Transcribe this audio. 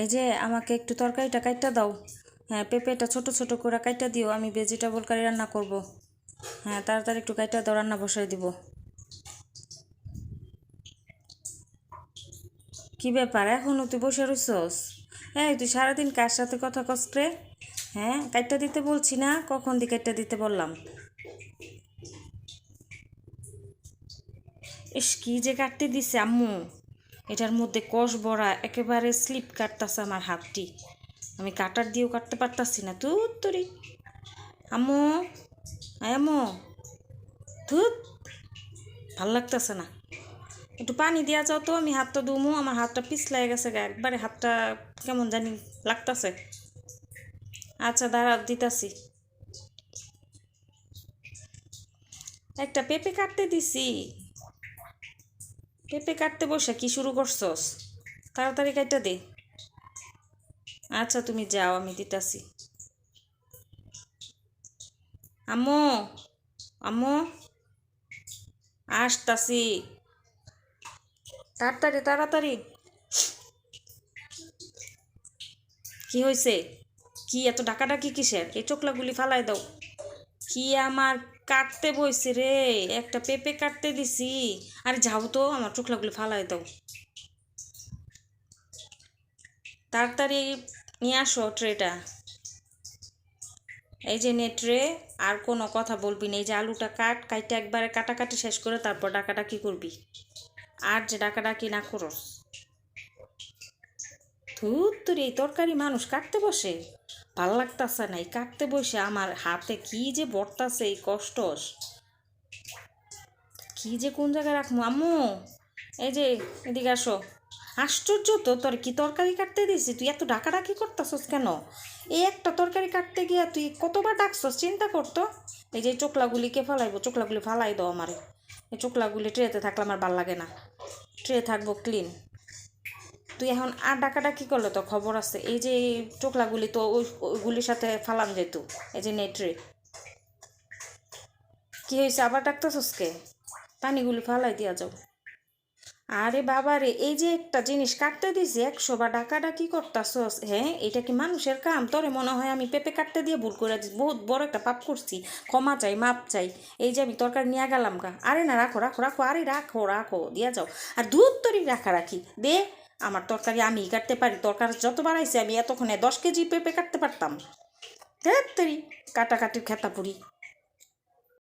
এই যে আমাকে একটু তরকারিটা কাইটা দাও। হ্যাঁ পেঁপেটা ছোট ছোট করে কাইটা দিও, আমি ভেজিটেবল কারি রান্না করব। হ্যাঁ তাড়াতাড়ি একটু কাইটা দাও, রান্না বসাই দিব। কি ব্যাপার এখনও তুই বসে রইছস? হ্যাঁ তুই সারাদিন কার সাথে কথা রে? হ্যাঁ কাইটা দিতে বলছি না, কখন দি কাইটা দিতে বললাম? ইস, কি যে কাটতে দিছে আম্মু। এটার মধ্যে কষ বড়া, একেবারে স্লিপ কাটতাছে আমার হাতটি। আমি কাটার দিয়েও কাটতে পারতাছি না। তু তোরি। আম্মু, আয় আম্মু। ধুত। ভালো লাগতেছে না। একটু পানি দেওয়া যাও তো, আমি হাতটা দুমু আমার হাতটা পিছলাই গেছে একবারে হাতটা কেমন জানি লাগতাছে। আচ্ছা দাঁড়া, দিতাছি। একটা পেঁপে কাটতে দিছি। পেঁপে কাটতে বসে, কি শুরু করছস? তাড়াতাড়ি কাটটা দে। আচ্ছা তুমি যাও, আমি দিতাছি। আম্মু আম্মু, আসতাছি। তাড়াতাড়ি তাড়াতাড়ি। কি হয়েছে কি, এত ডাকাডাকি কিসের? এই চোখলাগুলি ফালাই দাও। কি আমার কাটতে বইছে রে? একটা পেঁপে কাটতে দিছি। আরে যাও তো, আমার চোখলাগুলি ফালাই দাও। তাড়াতাড়ি নিয়ে আসো ট্রেটা। এই যে নে ট্রে আর কোনো কথা বলবি না। এই যে আলুটা কাট, কাইটা একবারে কাটাকাটি শেষ করে তারপর ডাকাডাকি করবি। আর যে ডাকাডাকি না করস। ধুর তোর, এই তরকারি মানুষ কাটতে বসে। ভালো লাগতাছে না, এই কাটতে বসে আমার হাতে কি যে বর্তাছে এই কষ্টস। কি যে কোন জায়গায় রাখব? আম্মু, এই যে এদিকে আসো। আশ্চর্য তো, তোর কি তরকারি কাটতে দিছি তুই এত ডাকাডাকি করতেছস কেন? এই একটা তরকারি কাটতে গিয়া তুই কতবার ডাকছস, চিন্তা করতো এই যে চোখলাগুলিকে ফালাইবো, চোখলাগুলি ফালাই দাও আমার। এই চোখলাগুলি ট্রেতে থাকলে আমার ভালো লাগে না। ট্রে থাকব ক্লিন। তুই এখন আর ডাকাডাকি করলে তো খবর আছে? এই যে চোখলাগুলি তো ওই ওইগুলির সাথে ফালাম যেত এই যে নেট্রে কি হয়েছে? আবার ডাকতেছস কে? পানিগুলি ফালাই দিয়া যাও। আরে বাবা রে এই যে একটা জিনিস কাটতে দিছি, একশো বা ডাকাডাকি করতাছস হ্যাঁ? এটা কি মানুষের কাম? তোরে মনে হয় আমি পেঁপে কাটতে দিয়ে ভুল করে বহুত বড় একটা পাপ করছি। ক্ষমা চাই, মাপ চাই। এই যে আমি তরকারি নিয়ে গেলাম গা। আরে না, রাখো রাখো রাখো, আরে রাখো রাখো, দিয়া যাও। আর দুধ তরি রাখা রাখি। দে, আমার তরকারি আমি কাটতে পারি। তরকারি যত বাড়াইছে আমি এতক্ষণে দশ কেজি পেঁপে কাটতে পারতাম। দেখ তরি, কাটাকাটির খেতা পুরি